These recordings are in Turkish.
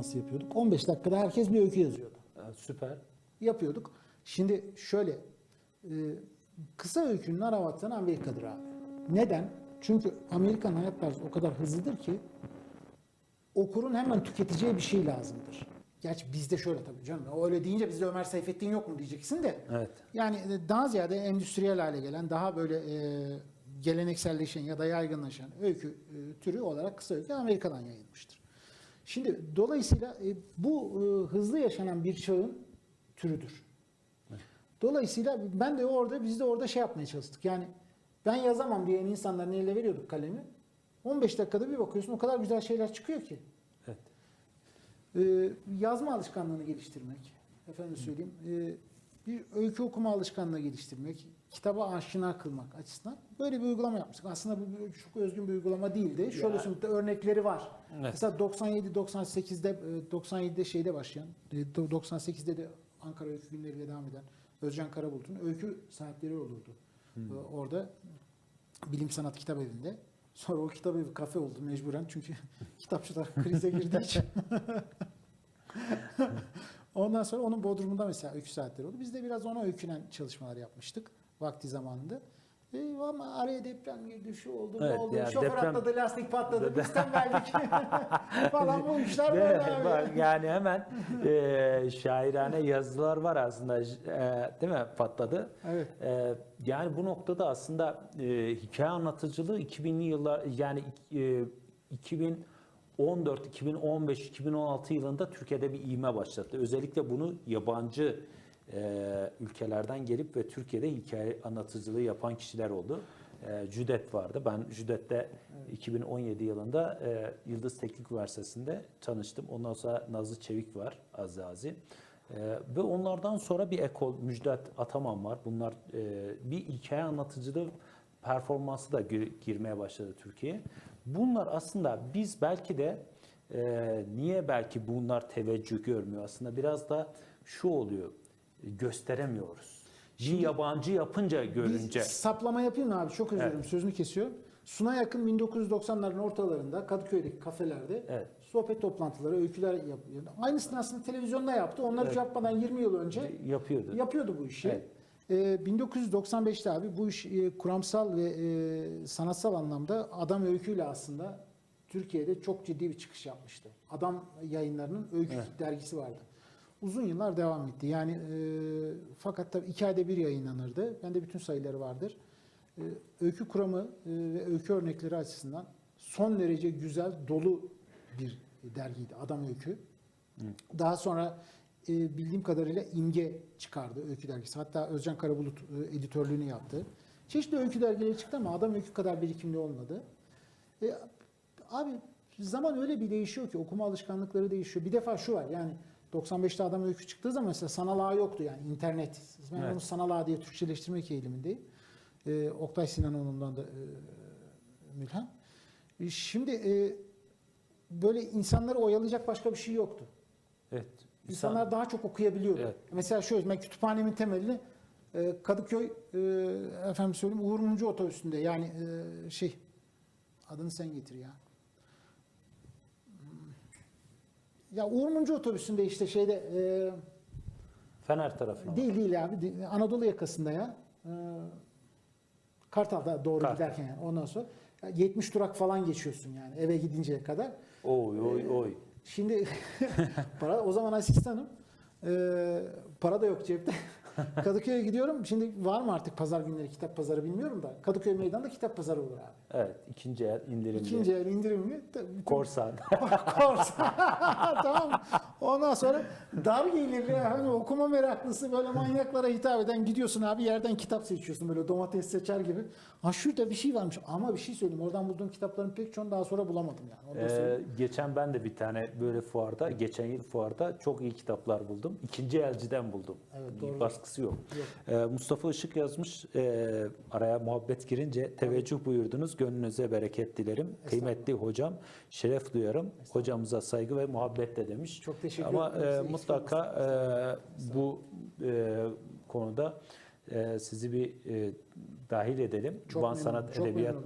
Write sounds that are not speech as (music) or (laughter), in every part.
nasıl yapıyorduk? 15 dakikada herkes bir öykü yazıyordu. Ee, Süper. Yapıyorduk. Şimdi şöyle e, kısa öykünün ara vatanı Amerika'dır abi. Neden? Çünkü Amerikan hayat tarzı o kadar hızlıdır ki okurun hemen tüketeceği bir şey lazımdır. Gerçi bizde şöyle tabii canım. Öyle deyince bizde Ömer Seyfettin yok mu diyeceksin de. Evet. Yani e, daha ziyade endüstriyel hale gelen, daha böyle e, gelenekselleşen ya da yaygınlaşan öykü e, türü olarak kısa öykü Amerika'dan yayılmıştır. Şimdi dolayısıyla e, bu e, hızlı yaşanan bir çağın türüdür. Dolayısıyla ben de orada biz de orada şey yapmaya çalıştık. Yani ben yazamam diyen insanların eline veriyorduk kalemi. 15 dakikada bir bakıyorsun o kadar güzel şeyler çıkıyor ki. Evet. Ee, yazma alışkanlığını geliştirmek, efendim söyleyeyim, e, bir öykü okuma alışkanlığı geliştirmek, kitaba aşina kılmak açısından böyle bir uygulama yapmıştık. Aslında bu çok özgün bir uygulama değildi. Şöyle Ya. söyleyeyim, örnekleri var. Evet. Mesela 97-98'de e, 97'de şeyde başlayan, e, 98'de de Ankara Öykü Günleri'yle devam eden Özcan Karabulut'un öykü sahipleri olurdu. Hmm. Ee, Orada Bilim Sanat Kitap Evi'nde. Sonra o kitap evi kafe oldu mecburen çünkü (laughs) kitapçılar krize girdiği (laughs) için. Ondan sonra onun bodrumunda mesela öykü saatleri oldu. Biz de biraz ona öykünen çalışmalar yapmıştık vakti zamanında. E, ama araya deprem girdi, şu oldu, Evet, oldu, yani şoför deprem- atladı, lastik patladı, Deprem- biz tembeldik falan bu işler böyle abi. bak yani hemen (laughs) e, şairane yazılar var aslında e, değil mi patladı. Evet. E, yani bu noktada aslında e, hikaye anlatıcılığı 2000'li yıllar yani e, 2014, 2015, 2016 yılında Türkiye'de bir ivme başlattı. Özellikle bunu yabancı e, ülkelerden gelip ve Türkiye'de hikaye anlatıcılığı yapan kişiler oldu. E, Cüdet vardı. Ben Cüdet'te 2017 yılında e, Yıldız Teknik Üniversitesi'nde tanıştım. Ondan sonra Nazlı Çevik var, Azazi. E, ve onlardan sonra bir ekol, Müjdat Ataman var. Bunlar e, bir hikaye anlatıcılığı performansı da gir- girmeye başladı Türkiye'ye. Bunlar aslında biz belki de e, niye belki bunlar teveccüh görmüyor? Aslında biraz da şu oluyor, gösteremiyoruz. Bir yabancı yapınca görünce. Bir saplama yapayım abi? Çok özür dilerim. Sözünü kesiyorum. Suna yakın 1990'ların ortalarında Kadıköy'deki kafelerde Evet. sohbet toplantıları, öyküler yapıyor. Aynısını aslında televizyonda yaptı. Onları Evet. yapmadan 20 yıl önce Yapıyordu. yapıyordu bu işi. Evet. Ee, 1995'te abi bu iş e, kuramsal ve e, sanatsal anlamda Adam Öykü'yle aslında Türkiye'de çok ciddi bir çıkış yapmıştı. Adam yayınlarının Öykü dergisi vardı. Uzun yıllar devam etti. Yani e, fakat tabii iki ayda bir yayınlanırdı. Bende bütün sayıları vardır. E, öykü kuramı e, ve öykü örnekleri açısından son derece güzel, dolu bir dergiydi Adam Öykü. Daha sonra e, bildiğim kadarıyla İmge çıkardı öykü dergisi. Hatta Özcan Karabulut e, editörlüğünü yaptı. Çeşitli öykü dergileri çıktı ama Adam Öykü kadar birikimli olmadı. E, abi zaman öyle bir değişiyor ki okuma alışkanlıkları değişiyor. Bir defa şu var yani 95'te Adam Öykü çıktığı zaman mesela sanal ağ yoktu yani internet. Ben Evet. onu sanal ağ diye Türkçeleştirmek eğilimindeyim. E, Oktay Sinanoğlu'ndan da e, mülhem. E, şimdi e, böyle insanları oyalayacak başka bir şey yoktu. Evet. İnsanlar daha çok okuyabiliyordu. Evet. Mesela şöyle, ben kütüphanemin temelini e, Kadıköy e, efendim söyleyeyim Uğur Mumcu otobüsünde yani e, şey adını sen getir ya. Hmm. Ya Uğur Mumcu otobüsünde işte şeyde e, Fener tarafına. değil değil abi Anadolu yakasında ya. E, Kartal'da doğru Kartal. giderken yani ondan sonra ya 70 durak falan geçiyorsun yani eve gidinceye kadar. Oy oy oy. Şimdi (laughs) para o zaman asistanım. Ee, para da yok cepte. (laughs) Kadıköy'e gidiyorum. Şimdi var mı artık pazar günleri kitap pazarı bilmiyorum da. Kadıköy meydanda kitap pazarı olur abi. Evet, ikinci el indirimli. İkinci el indirimli. Korsan. (laughs) Korsan. (laughs) tamam. Ondan sonra dar gelirli hani okuma meraklısı böyle manyaklara hitap eden gidiyorsun abi yerden kitap seçiyorsun böyle domates seçer gibi. Ha şurada bir şey varmış ama bir şey söyleyeyim oradan bulduğum kitapların pek çoğunu daha sonra bulamadım yani. Ee, geçen ben de bir tane böyle fuarda, geçen yıl fuarda çok iyi kitaplar buldum. İkinci elciden buldum. Evet, doğru. Baskısı yok. Ee, Mustafa Işık yazmış, e, araya muhabbet girince teveccüh buyurdunuz, gönlünüze bereket dilerim. Kıymetli hocam, şeref duyarım. Hocamıza saygı ve muhabbetle demiş. Çok teşekkür Ama ederim. e, Eksik mutlaka e, bu e, konuda e, sizi bir e, dahil edelim. Çok Van memnun Sanat çok Edebiyat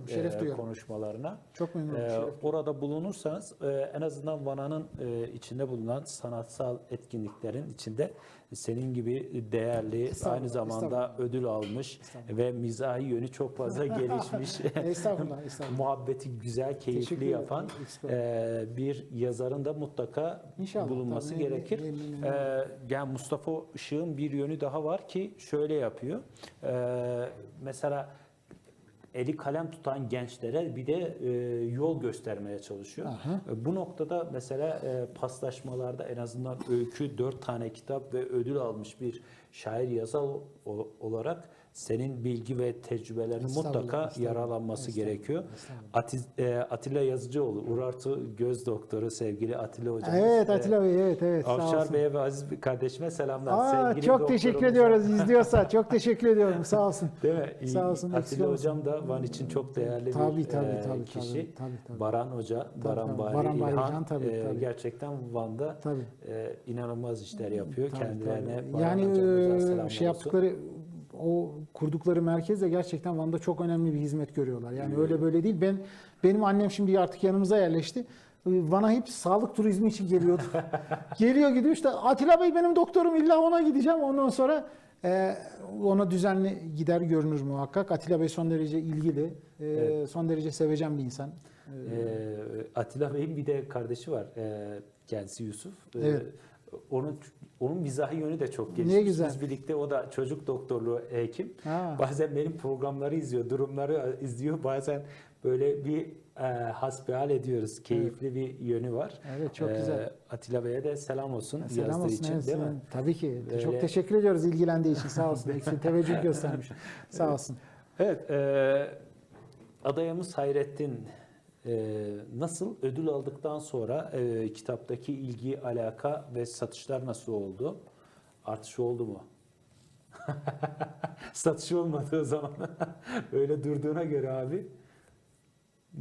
e, konuşmalarına. Çok memnun oldum. Ee, şeref. orada bulunursanız e, en azından Vana'nın e, içinde bulunan sanatsal etkinliklerin içinde senin gibi değerli aynı zamanda ödül almış ve mizahi yönü çok fazla (laughs) gelişmiş. Estağfurullah, estağfurullah. muhabbeti güzel, keyifli yapan e, bir yazarın da mutlaka İnşallah, bulunması tabii. gerekir. Ne- ne- E, yani Mustafa Işık'ın bir yönü daha var ki şöyle yapıyor. E, mesela eli kalem tutan gençlere bir de e, yol göstermeye çalışıyor. Aha. E, Bu noktada mesela e, paslaşmalarda en azından öykü, dört tane kitap ve ödül almış bir şair yazar olarak senin bilgi ve tecrübelerin Estağfurullah, mutlaka estağfurullah, yararlanması estağfurullah, gerekiyor. estağfurullah. E, Atilla Yazıcıoğlu, Urartu Göz Doktoru sevgili Atilla hocamız. Evet E, Atilla Bey, evet evet. sağ Avşar. Bey'e ve Aziz kardeşime selamlar. Aa, Sevgili çok teşekkür ediyoruz izliyorsa. (laughs) Çok teşekkür ediyorum. Sağ olsun. (laughs) Değil mi? Sağ olsun, Atilla. Hocam da Van için çok değerli Tabii, bir tabii, e, tabii, kişi. tabii, tabii, tabii. Baran Hoca, Baran. Bari Baran Bari İlhan tabii, e, tabii. gerçekten Van'da Tabii. e, inanılmaz işler yapıyor. Tabii, Kendilerine tabii. Yani e, şey olsun. yaptıkları o kurdukları merkez de gerçekten Van'da çok önemli bir hizmet görüyorlar. Yani öyle böyle değil. Ben benim annem şimdi artık yanımıza yerleşti. Van'a hep sağlık turizmi için geliyordu. (laughs) Geliyor gidiyor işte Atilla Bey benim doktorum illa ona gideceğim. Ondan sonra e, ona düzenli gider görünür muhakkak. Atilla Bey son derece ilgili, e, Evet. son derece sevecen bir insan. E, E, Atilla Bey'in bir de kardeşi var. E, kendisi Yusuf. E, Evet. Onun onun mizahi yönü de çok gelişmiş. Ne güzel. Biz birlikte o da çocuk doktorluğu hekim. Ha. Bazen benim programları izliyor, durumları izliyor. Bazen böyle bir e, hasbihal ediyoruz. Keyifli bir yönü var. Evet, çok E, güzel. Atilla Bey'e de selam olsun Selam yazdığı olsun. için evet, değil mi? Tabii ki. Böyle- Çok teşekkür ediyoruz ilgilendiği için. Sağ olsun. Eksik teveccüh göstermiş. (laughs) Sağ olsun. Evet, e, adayımız Hayrettin e, nasıl ödül aldıktan sonra e, kitaptaki ilgi, alaka ve satışlar nasıl oldu? Artış oldu mu? (laughs) Satış olmadığı zaman (laughs) öyle durduğuna göre abi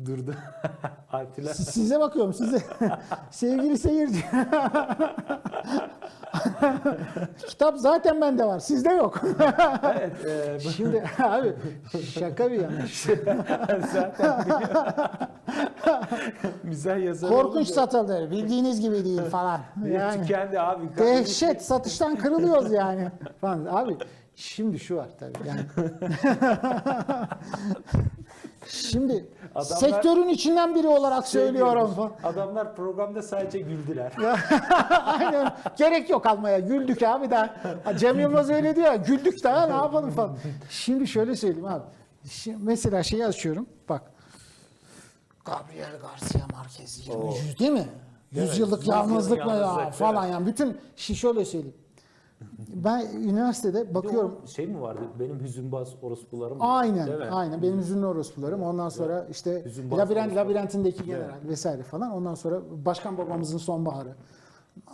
durdu. (laughs) Siz- Size bakıyorum size. Sevgili seyirci. Kitap zaten bende var. Sizde yok. evet, e, bu- Şimdi abi şaka bir yana. zaten (laughs) mizah yazarı Korkunç olunca- satıldı. Bildiğiniz gibi değil falan. (laughs) Yani tükendi abi. dehşet satıştan kırılıyoruz yani. (laughs) Falan. Abi şimdi şu var tabii yani. Şimdi Adamlar- sektörün içinden biri olarak Şey söylüyorum diyoruz. Adamlar programda sadece güldüler. Aynen. Gerek yok almaya. Güldük abi daha. Cem Yılmaz öyle diyor. Güldük daha ne yapalım falan. Şimdi şöyle söyleyeyim abi. Şimdi mesela şeyi açıyorum. Gabriel Garcia Marquez 20 Oo. yüz değil mi? 100 Evet, yıllık yüz yıllık yalnızlık mı ya yalnızlık, falan yani. Bütün şi şöyle söyleyeyim. Ben üniversitede bakıyorum. Bir de o Şey mi vardı? Benim hüzünbaz orospularım. Aynen, Değil mi? aynen. Benim hüzünlü orospularım. Ondan sonra işte Hüzünbaz labirent, orospu. labirentindeki general vesaire falan. Ondan sonra başkan babamızın sonbaharı.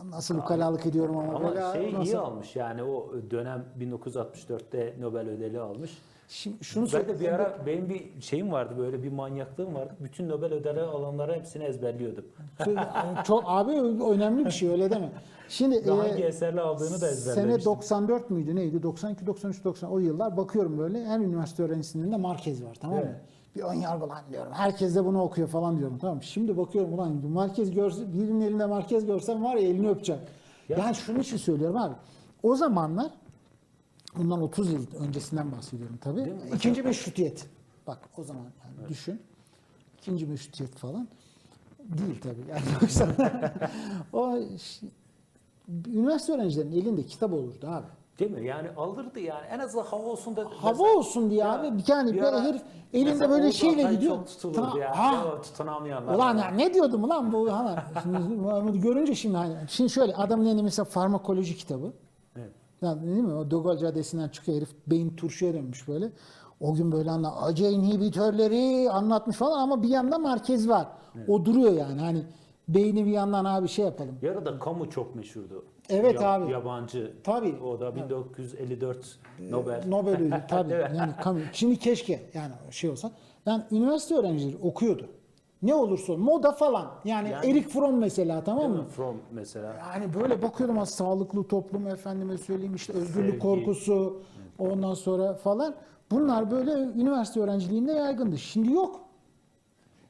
Nasıl ukalalık ediyorum ama, Ama böyle şey nasıl- iyi almış yani o dönem 1964'te Nobel ödeli almış. Şimdi şunu Ben de bir ara benim bir şeyim vardı böyle bir manyaklığım vardı. Bütün Nobel ödeli alanları hepsini ezberliyordum. Çok abi önemli bir şey öyle deme. Şimdi Ve e, hangi eserle aldığını da sene ezberlemiştim. 94 müydü neydi? 92 93 90 o yıllar bakıyorum böyle her üniversite öğrencisinin de Marquez var tamam mı? Evet. Bir ön yargı lan diyorum. Herkes de bunu okuyor falan diyorum. Tamam mı? Şimdi bakıyorum ulan Marquez görse birinin elinde Marquez görsem var ya elini öpeceğim. Ya- Yani şunu için söylüyorum abi. O zamanlar bundan 30 yıl öncesinden bahsediyorum tabii. İkinci meşrutiyet. Bak o zaman yani düşün. İkinci meşrutiyet falan. Değil tabii. Yani (laughs) o üniversite öğrencilerinin elinde kitap olurdu abi. Değil mi? Yani alırdı yani. En azından hava olsun da. Hava olsun diye abi. Bir tane bir böyle herif elinde mesela böyle şeyle gidiyor. Tutulurdu ya. ha. Tutunamayanlar. Ulan ya ne diyordum ulan bu hemen. Şimdi görünce şimdi hani. Şimdi şöyle adamın elinde mesela farmakoloji kitabı. Evet. Yani değil mi? O Dogol Caddesi'nden çıkıyor herif beyin turşuya dönmüş böyle. O gün böyle anla acı inhibitörleri anlatmış falan ama bir yandan merkez var. O duruyor yani hani beyni bir yandan abi şey yapalım. Ara kamu çok meşhurdu. Evet abi. Yabancı. Tabii. O da 1954 Nobel. Nobel ödülü tabii. (laughs) Evet. yani kamu. Şimdi keşke yani şey olsa. Yani üniversite öğrencileri okuyordu. Ne olursa moda falan. Yani, Yani- Erik Fromm mesela tamam mı? mi? From mesela. Yani böyle bakıyordum az sağlıklı toplum efendime söyleyeyim işte özgürlük Sevgi. korkusu ondan sonra falan. Bunlar böyle üniversite öğrenciliğinde yaygındı. Şimdi yok.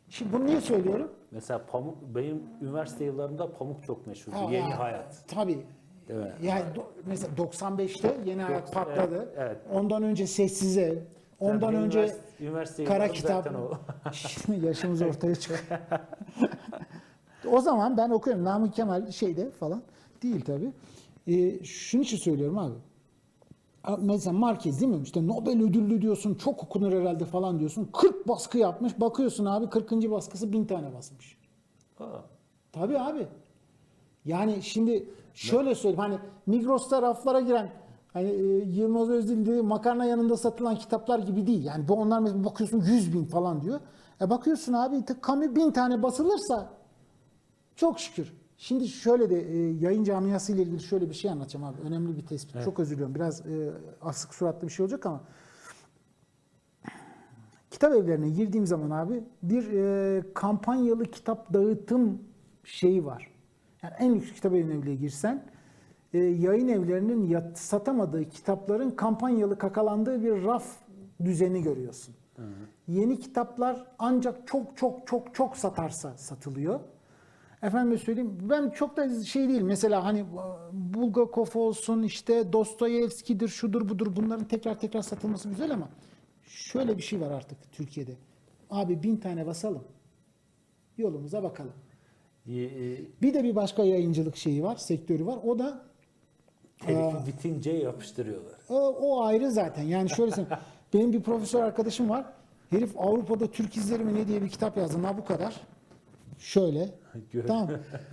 Şimdi bunu niye söylüyorum? Mesela pamuk benim üniversite yıllarımda pamuk çok meşhurdu. Ha, Yeni ha, hayat. Tabii. Değil mi? Yani do- mesela 95'te yeni hayat patladı. evet, evet. Ondan önce Sessiz Ev. Ondan Zaten önce üniversite- Kara Kitap. Şimdi yaşımız (laughs) ortaya çıkıyor. o zaman ben okuyorum. Namık Kemal şeyde falan. Değil tabii. Ee, şunun için söylüyorum abi. Mesela Marquez değil mi? İşte Nobel ödüllü diyorsun, çok okunur herhalde falan diyorsun. 40 baskı yapmış. Bakıyorsun abi 40. baskısı 1000 tane basmış. Aa, Tabii abi. Yani şimdi şöyle söyleyeyim hani Migros'ta raflara giren hani e, Yılmaz Özdil dediği makarna yanında satılan kitaplar gibi değil. Yani bu onlar mesela bakıyorsun 100 bin falan diyor. E bakıyorsun abi Camus bin tane basılırsa çok şükür. Şimdi şöyle de e, yayın camiası ile ilgili şöyle bir şey anlatacağım abi. Önemli bir tespit. Çok özür diliyorum. Biraz e, asık suratlı bir şey olacak ama kitap evlerine girdiğim zaman abi bir e, kampanyalı kitap dağıtım şeyi var. Yani en lüks kitap evine bile girsen yayın evlerinin yat- satamadığı kitapların kampanyalı kakalandığı bir raf düzeni görüyorsun. Yeni kitaplar ancak çok çok çok çok satarsa satılıyor. Efendim söyleyeyim ben çok da şey değil mesela hani Bulgakov olsun işte Dostoyevski'dir şudur budur bunların tekrar tekrar satılması güzel ama şöyle bir şey var artık Türkiye'de. Abi bin tane basalım. Yolumuza bakalım. e, e, Bir de bir başka yayıncılık şeyi var, sektörü var. O da herifi bitince yapıştırıyorlar. o, o ayrı zaten. Yani şöyle söyleyeyim. (laughs) Benim bir profesör arkadaşım var. Herif Avrupa'da Türk izleri mi ne diye bir kitap yazdı. Ha bu kadar. Şöyle. Tamam.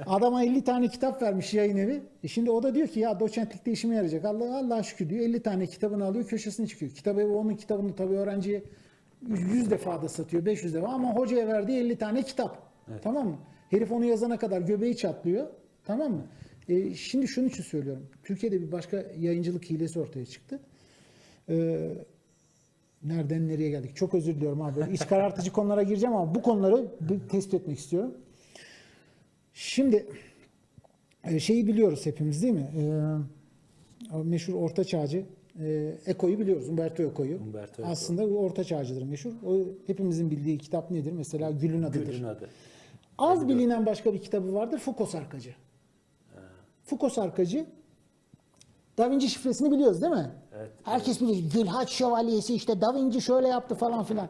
Adama 50 tane kitap vermiş yayın evi. E şimdi o da diyor ki ya doçentlikte işime yarayacak. Allah Allah şükür diyor. 50 tane kitabını alıyor köşesine çıkıyor. Kitap evi onun kitabını tabii öğrenciye 100 defa da satıyor. 500 defa ama hocaya verdiği 50 tane kitap. Tamam mı? Herif onu yazana kadar göbeği çatlıyor. Tamam mı? E, şimdi şunun için söylüyorum. Türkiye'de bir başka yayıncılık hilesi ortaya çıktı. Ee, nereden nereye geldik? Çok özür diliyorum abi. İç karartıcı (laughs) konulara gireceğim ama bu konuları bir tespit etmek istiyorum. Şimdi e, şeyi biliyoruz hepimiz değil mi? O meşhur orta çağcı e, Eko'yu biliyoruz. Umberto Eko'yu. Umberto Eco. Aslında o orta çağcıdır meşhur. O hepimizin bildiği kitap nedir? Mesela Gül'ün adıdır. Gül'ün adı. Az bilinen başka bir kitabı vardır. Foucault Sarkacı. Foucault Sarkacı Da Vinci şifresini biliyoruz değil mi? Evet. Herkes bilir. Gülhaç şövalyesi işte Da Vinci şöyle yaptı falan filan.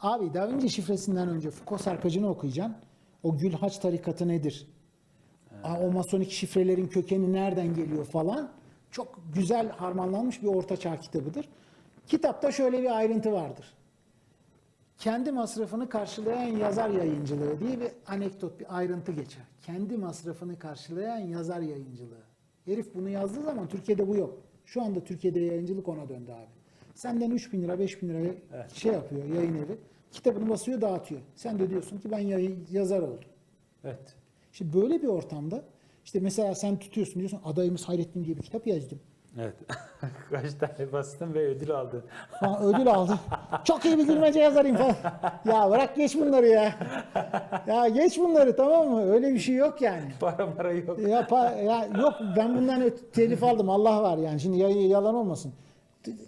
Abi Da Vinci şifresinden önce Foucault Sarkacı'nı okuyacaksın. O Gülhaç tarikatı nedir? Aa, O masonik şifrelerin kökeni nereden geliyor falan. Çok güzel harmanlanmış bir ortaçağ kitabıdır. Kitapta şöyle bir ayrıntı vardır kendi masrafını karşılayan yazar yayıncılığı diye bir anekdot, bir ayrıntı geçer. Kendi masrafını karşılayan yazar yayıncılığı. Herif bunu yazdığı zaman Türkiye'de bu yok. Şu anda Türkiye'de yayıncılık ona döndü abi. Senden 3 bin lira, 5 bin lira şey yapıyor yayın evi. Kitabını basıyor, dağıtıyor. Sen de diyorsun ki ben yayın, yazar oldum. Evet. Şimdi böyle bir ortamda işte mesela sen tutuyorsun diyorsun adayımız Hayrettin diye bir kitap yazdım. Evet. (laughs) Kaç tane bastın ve ödül aldın. Falan ödül aldı. Çok iyi bir gülmece yazarıyım falan. Ya bırak geç bunları ya. Ya geç bunları tamam mı? Öyle bir şey yok yani. Para para yok. Ya, pa- ya yok ben bundan telif aldım Allah var yani. Şimdi ya- yalan olmasın.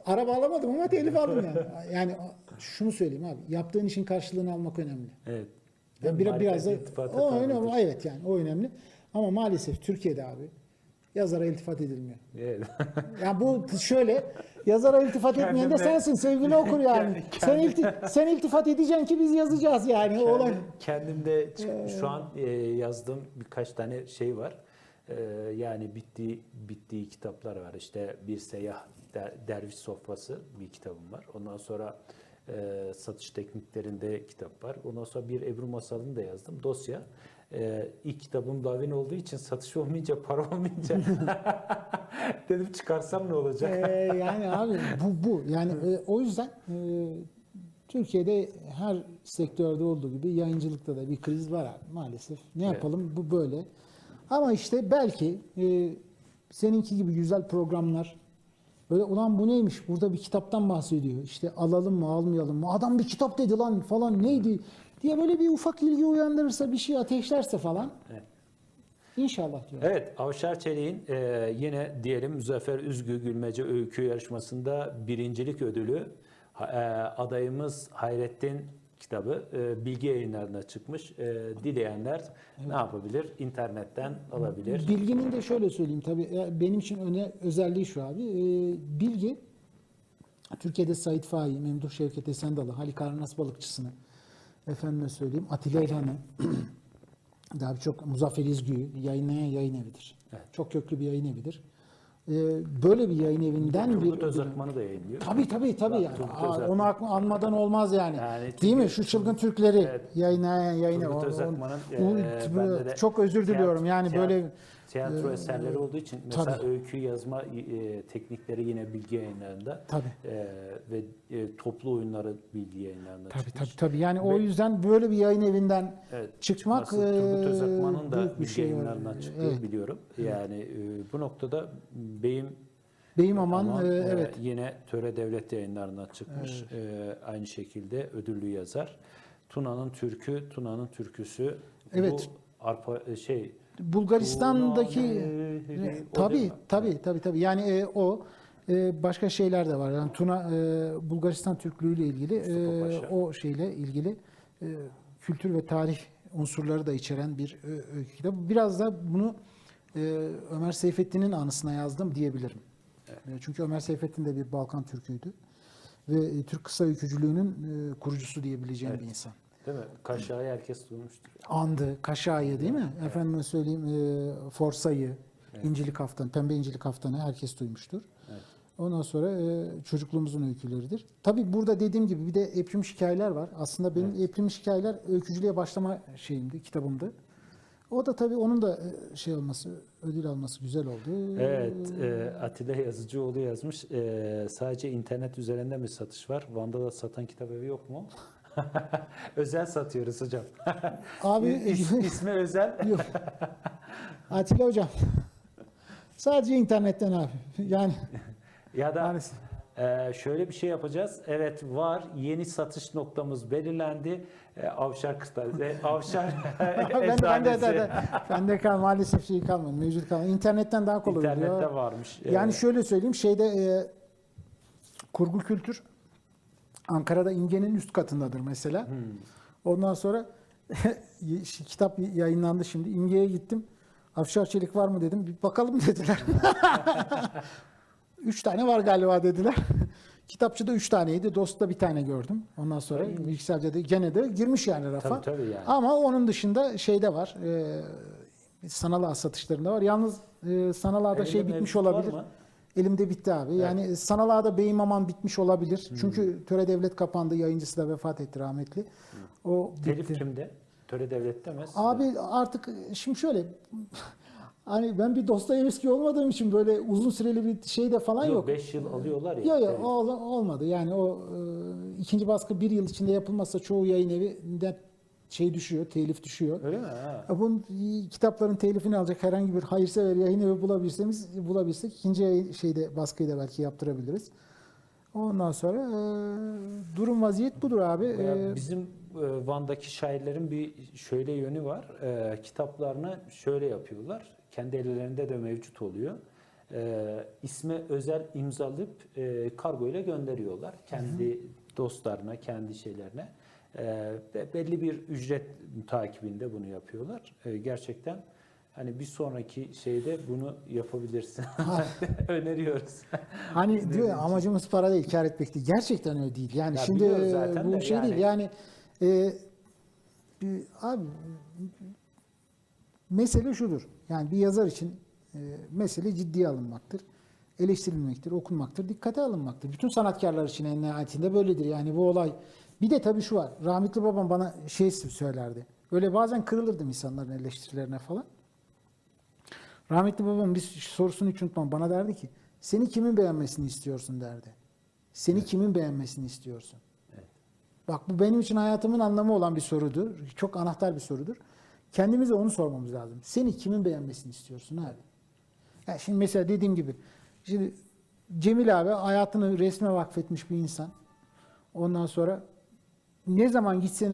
Araba alamadım ama telif aldım yani. Yani şunu söyleyeyim abi. Yaptığın işin karşılığını almak önemli. Evet. Ya bir, biraz da o önemli. Evet yani o önemli. Ama maalesef Türkiye'de abi yazara iltifat edilmiyor. Evet. (laughs) Ya bu şöyle yazara iltifat etmeyen de sensin sevgili okur yani. Kendi- sen, ilti- sen iltifat edeceksin ki biz yazacağız yani. Olay. Kendim, kendimde ç- şu an e, yazdığım birkaç tane şey var. E, yani bittiği bittiği kitaplar var. İşte bir seyyah der- derviş sofrası bir kitabım var. Ondan sonra e, satış tekniklerinde kitap var. Ondan sonra bir Ebru masalını da yazdım. Dosya. E, ilk kitabım Davin olduğu için satış olmayınca para olmayınca (laughs) (laughs) dedim çıkarsam ne olacak? Ee, yani abi bu bu yani (laughs) e, o yüzden e, Türkiye'de her sektörde olduğu gibi yayıncılıkta da bir kriz var abi maalesef. Ne Evet. yapalım bu böyle. Ama işte belki e, seninki gibi güzel programlar böyle ulan bu neymiş burada bir kitaptan bahsediyor. İşte alalım mı almayalım mı? Adam bir kitap dedi lan falan neydi? Diye böyle bir ufak ilgi uyandırırsa, bir şey ateşlerse falan. Evet. İnşallah diyorum. Evet, Avşar Çelik'in e, yine diyelim Müzaffer Üzgü Gülmece Öykü yarışmasında birincilik ödülü e, adayımız Hayrettin kitabı e, bilgi yayınlarına çıkmış. E, dileyenler ne yapabilir? İnternetten alabilir. Bilginin de şöyle söyleyeyim tabii e, benim için öne özelliği şu abi. E, bilgi Türkiye'de Sait Faik, Memduh Şevket Esendalı, Halik Arnas balıkçısını efendime söyleyeyim Atilla İlhan'ı (clears throat) daha birçok Muzaffer İzgü'yü yayınlayan yayın evidir. Evet. Çok köklü bir yayın evidir. E, böyle bir yayın evinden bir Turgut Özakman'ı da yayınlıyor. Tabii tabii tabii yani. Turgut Aa. Onu anmadan olmaz yani. Yani Değil mi? Şu çılgın Türkleri Evet. yayınlayan yayın Turgut evi. O- Özakman'ın, e, çok özür diliyorum. tiyatro- Yani tiyatro- böyle Tiyatro e, eserleri olduğu için mesela tabii. öykü yazma e, teknikleri yine bilgi yayınlarında tabii. e, ve e, toplu oyunları bilgi yayınlarında Tabii çıkmış. tabii tabii. Yani o Ve- yüzden böyle bir yayın evinden Evet, çıkmak çıkması Turgut e, Özakman'ın da bilgi şey. yayınlarından çıktığı Evet. biliyorum. Yani e, bu noktada Beyim Beyim aman, Aman, e, e, evet. yine Töre Devlet yayınlarından çıkmış. E, aynı şekilde ödüllü yazar. Tuna'nın Türkü, Tuna'nın Türküsü. Evet. Bu arpa e, şey Bulgaristan'daki e, mi? tabii tabii tabii. Yani e, o e, başka şeyler de var. Yani Tuna e, Bulgaristan Türklüğü ile ilgili e, o şeyle ilgili e, kültür ve tarih unsurları da içeren bir ö- öykü kitabı. Biraz da bunu e, Ömer Seyfettin'in anısına yazdım diyebilirim. E, Çünkü Ömer Seyfettin de bir Balkan Türküydü ve e, Türk kısa öykücülüğünün e, kurucusu diyebileceğim Evet. bir insan. Değil mi? Kaşağı herkes duymuştur. Andı, Kaşağı'yı değil mi? Efendime söyleyeyim e, Forsa'yı, Evet. İncili Kaftan, Pembe İncili Kaftan'ı herkes duymuştur. Evet. Ondan sonra e, çocukluğumuzun öyküleridir. Tabii burada dediğim gibi bir de eprilmiş hikayeler var. Aslında benim Evet. eprilmiş hikayeler öykücülüğe başlama şeyimdi, kitabımdı. O da tabii onun da e, şey olması, ödül alması güzel oldu. Evet, e, Atilla Yazıcıoğlu yazmış. E, sadece internet üzerinde mi satış var? Van'da da satan kitap evi yok mu? (laughs) özel satıyoruz hocam. (laughs) Abi İs, ismi özel. (laughs) yok. Atilla hocam. Sadece internetten abi. Yani Ya da maalesef. e, şöyle bir şey yapacağız. Evet var. Yeni satış noktamız belirlendi. E, Avşar kıta, e, Avşar ben, ben de, de, de, bende kal, maalesef şey kalmadı, mevcut kalmadı. İnternetten daha kolay oluyor. İnternette varmış. Yani şöyle söyleyeyim, şeyde e, kurgu kültür Ankara'da İmge'nin üst katındadır mesela. hmm. Ondan sonra (laughs) kitap yayınlandı şimdi. İmge'ye gittim. Afşar Çelik var mı dedim. Bir bakalım (laughs) dediler. üç tane var galiba dediler. Kitapçıda üç taneydi. Dost'ta bir tane gördüm. Ondan sonra İyiymiş. bilgisayarda da gene de girmiş yani rafa. Tabii tabii yani. Ama onun dışında şeyde var. E, sanal ağ satışlarında var. Yalnız e, sanal ağda şey bitmiş olabilir. mı? Elimde bitti abi. Yani sanal ağda Beyim Aman bitmiş olabilir. Hmm. Çünkü Töre Devlet kapandı. Yayıncısı da vefat etti rahmetli. O Telif bitti. kimde? Töre devlette mi? Abi artık şimdi şöyle (laughs) hani ben bir Dostoyevski olmadığım için böyle uzun süreli bir şey de falan yok. 5 yıl alıyorlar ya. Yok yok ol- olmadı. Yani o e, ikinci baskı bir yıl içinde yapılmazsa çoğu yayın evinden şey düşüyor, telif düşüyor. Öyle mi? Ha. Bunun kitapların telifini alacak herhangi bir hayırsever yayın evi bulabilsemiz bulabilsek ikinci şeyde baskıyı da belki yaptırabiliriz. Ondan sonra e, durum vaziyet budur abi. Ya E, bizim e, Van'daki şairlerin bir şöyle yönü var. E, kitaplarını şöyle yapıyorlar. Kendi ellerinde de mevcut oluyor. E, isme özel imzalayıp e, kargo ile gönderiyorlar. Kendi dostlarına, kendi şeylerine. E, ve belli bir ücret takibinde bunu yapıyorlar. E, gerçekten hani bir sonraki şeyde bunu yapabilirsin. (laughs) Öneriyoruz. (laughs) Hani diyor amacımız para değil, kar etmek değil. Gerçekten öyle değil. Yani Ya şimdi e, bu şey yani. değil. Yani e, bir- abi mesele şudur. Yani bir yazar için e, mesele ciddiye alınmaktır. Eleştirilmektir, okunmaktır, dikkate alınmaktır. Bütün sanatkarlar için en nihayetinde böyledir. Yani bu olay. Bir de tabii şu var. Rahmetli babam bana şey söylerdi. Böyle bazen kırılırdım insanların eleştirilerine falan. Rahmetli babam bir sorusunu hiç unutmam. Bana derdi ki seni kimin beğenmesini istiyorsun derdi. Seni kimin beğenmesini istiyorsun? Evet. Bak bu benim için hayatımın anlamı olan bir sorudur. Çok anahtar bir sorudur. Kendimize onu sormamız lazım. Seni kimin beğenmesini istiyorsun abi? Ya şimdi mesela dediğim gibi şimdi Cemil abi hayatını resme vakfetmiş bir insan. Ondan sonra ne zaman gitsen